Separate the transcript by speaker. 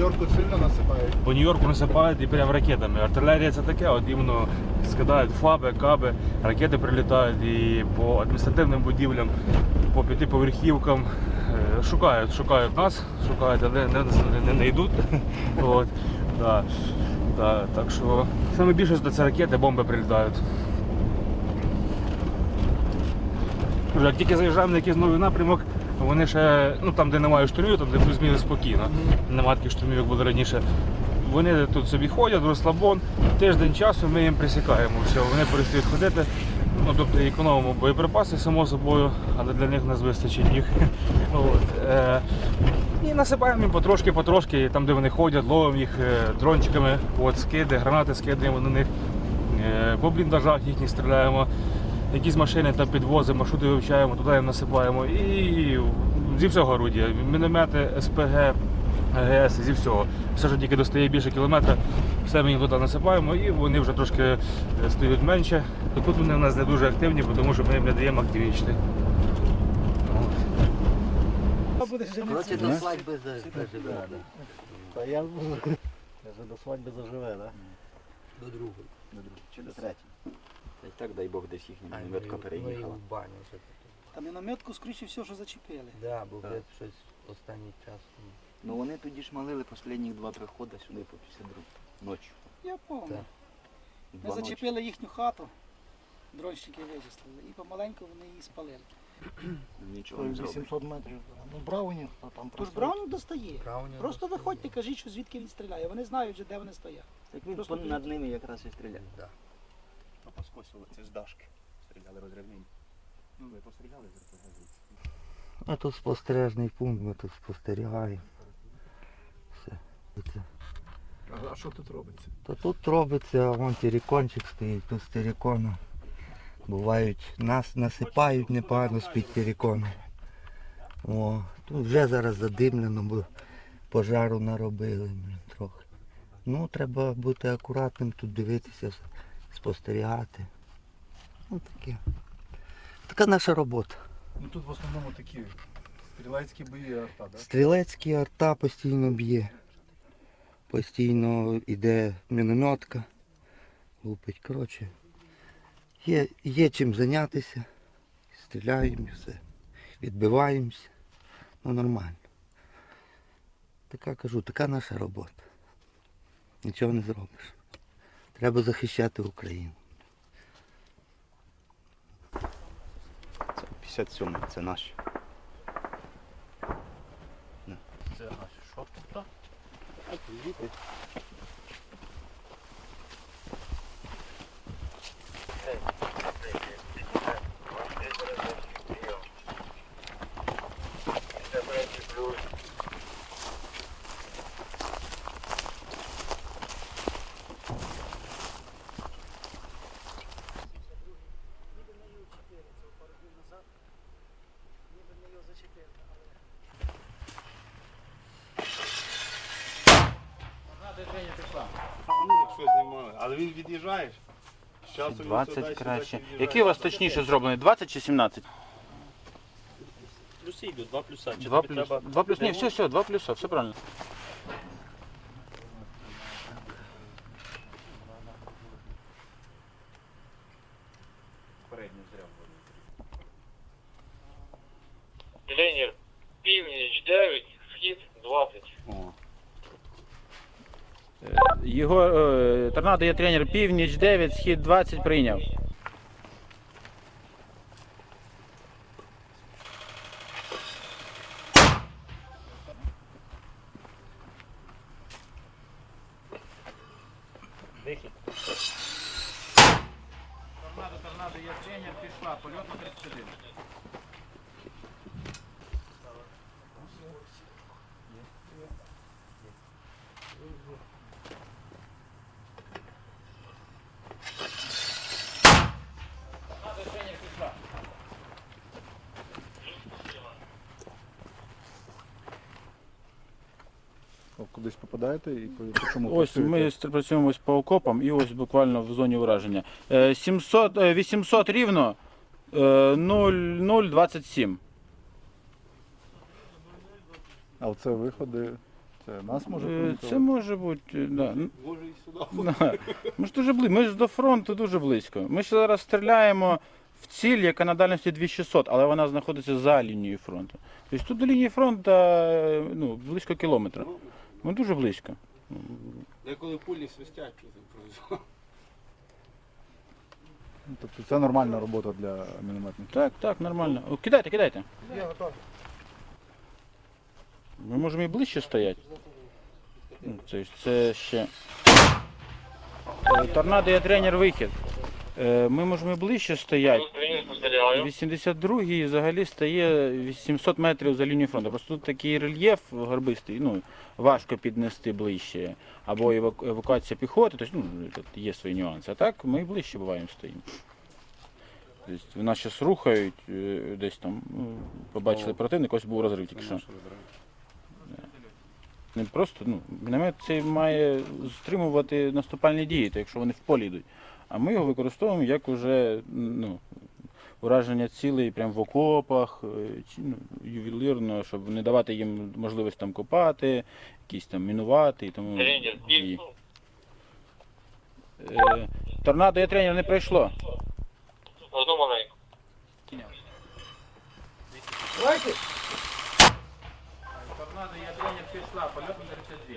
Speaker 1: Нью-Йорку сильно насипають.
Speaker 2: По Нью-Йорку насипають і прям ракетами. Артилерія це таке, от іменно скидають фаби, каби, ракети прилітають і по адміністративним будівлям, по п'ятиповерхівкам. Е, Шукають, шукають нас, шукають, але не, не, не да, да, так що саме більше це ракети, бомби прилітають. Як тільки заїжджаємо на якийсь новий напрямок, вони ще, ну там, де немає штурмів, там де плюс-мінус спокійно. Немає таких штурмів, як було раніше. Вони тут собі ходять, розслабон, тиждень часу ми їм присікаємо все, вони перестають ходити. Ну, тобто економимо боєприпаси, само собою, але для них нас вистачить їх. От, е, і насипаємо їм потрошки, потрошки, там, де вони ходять, ловимо їх е, дрончиками, от, скиди, гранати скидаємо на них, е, по бліндажах їхніх стріляємо, якісь машини там підвозимо, маршрути вивчаємо, туди їм насипаємо. І зі всього орудія. Міномети, СПГ, АГС, зі всього. Все, що тільки достає більше кілометра, все ми їм туди насипаємо і вони вже трошки е, стають менше. То тут вони в нас не дуже активні, тому що ми їм не даємо активнічити.
Speaker 3: Коротше, до свадьби заживе.
Speaker 1: Та я вже до свадьби заживе, так?
Speaker 3: До другої.
Speaker 4: Чи до третій? Та й так, дай Бог, десь їхня мінометка переїхала.
Speaker 3: в баню вже.
Speaker 5: Та мінометку, скоріше всього, що зачепили.
Speaker 3: Да, бо
Speaker 4: Так.
Speaker 3: вже щось останній час.
Speaker 4: Ну вони тоді ж малили останні два приходи сюди по 52 ночі.
Speaker 5: Я пам'ятаю.
Speaker 3: Так.
Speaker 5: Ми
Speaker 4: Два ночі.
Speaker 5: зачепили їхню хату, дронщики вичислили, і помаленьку вони її спалили.
Speaker 4: Нічого не зробили.
Speaker 1: 800 метрів. Ну, Браунінг, а там
Speaker 5: Тож
Speaker 1: просто...
Speaker 5: Браун достає.
Speaker 3: Браунінг
Speaker 5: Просто
Speaker 3: достає.
Speaker 5: виходьте, кажіть, що звідки він стріляє. Вони знають вже, де вони стоять.
Speaker 4: Так він
Speaker 5: Просто
Speaker 4: пон- над ними якраз і стріляє.
Speaker 3: Да.
Speaker 4: А поскосили, це ж дашки. Стріляли розривні. Ну, ви постріляли з
Speaker 3: А тут спостережний пункт, ми тут спостерігаємо. Все. Це.
Speaker 1: А що тут робиться?
Speaker 3: То тут робиться, вон терикончик стоїть, тут з терикону. Бувають, нас насипають непогано з-під терикону. О, тут вже зараз задимлено, бо пожару наробили трохи. Ну, треба бути акуратним, тут дивитися, спостерігати. Ну таке. Така наша робота.
Speaker 1: Ну тут в основному такі стрілецькі бої арта, так?
Speaker 3: Стрілецький арта постійно б'є. Постійно йде мінометка. Лупить. Коротше. Є, є чим зайнятися. Стріляємо і все. Відбиваємося. Ну нормально. Така кажу, така наша робота. Нічого не зробиш. Треба захищати Україну.
Speaker 4: Це 57 це наші.
Speaker 2: Це що тут?
Speaker 1: Ну, якщо знімали. Але він від'їжджає. З часом він
Speaker 6: 20
Speaker 1: все
Speaker 6: краще.
Speaker 1: від'їжджає.
Speaker 6: Який у вас точніше зроблений? 20 чи 17?
Speaker 2: Плюси йдуть, два плюса.
Speaker 6: 2 плюс. 2 плюс. Ні, все, все, 2 плюса, все правильно.
Speaker 7: Ленір, північ 9, схід 20.
Speaker 4: О,
Speaker 6: Його е, торнадо є тренер північ 9, схід 20 прийняв. Торнадо, торнадо є тренер, пішла, польот на 31. Торнадо, тренер, пішла.
Speaker 1: Кудись попадаєте і по, чому
Speaker 6: Ось ми працюємо ось по окопам і ось буквально в зоні ураження. Е, 700, е, 800 рівно, е, 0, 0,27.
Speaker 1: А оце виходи.
Speaker 8: Це нас може
Speaker 6: Е? Це може бути, е, да. ну,
Speaker 1: Може і сюди.
Speaker 6: да. Ми ж дуже близько, ми ж до фронту дуже близько. Ми ще зараз стріляємо в ціль, яка на дальності 2600, але вона знаходиться за лінією фронту. Тобто тут до лінії фронту е, ну, близько кілометра. Ми дуже близько.
Speaker 1: Деколи пулі свистять, що там.
Speaker 8: Ну, Тобто це нормальна робота для мінометників.
Speaker 6: Так, так, нормально. О, кидайте, кидайте. Ми можемо і ближче стояти. Ну, Це, це ще. Е, Торнадо є тренер вихід. Е, Ми можемо ближче стояти. 82-й взагалі стає 800 метрів за лінією фронту. Просто тут такий рельєф горбистий, ну, важко піднести ближче. Або еваку- евакуація піхоти, тобто ну, тут є свої нюанси. А так ми ближче буваємо стоїмо. Тобто нас зараз рухають, е, десь там ну, побачили противника, ось був розрив тільки що. Не просто, ну, міномет цей має стримувати наступальні дії, то якщо вони в полі йдуть. А ми його використовуємо як уже ну, ураження цілей прямо в окопах, е, ну, ювелірно, щоб не давати їм можливість там копати, якісь там мінувати і тому.
Speaker 7: Тренер, і
Speaker 6: Е, торнадо я тренер не пройшло.
Speaker 7: одну маленьку.
Speaker 6: Торнадо я тренер пішла, польот на 32.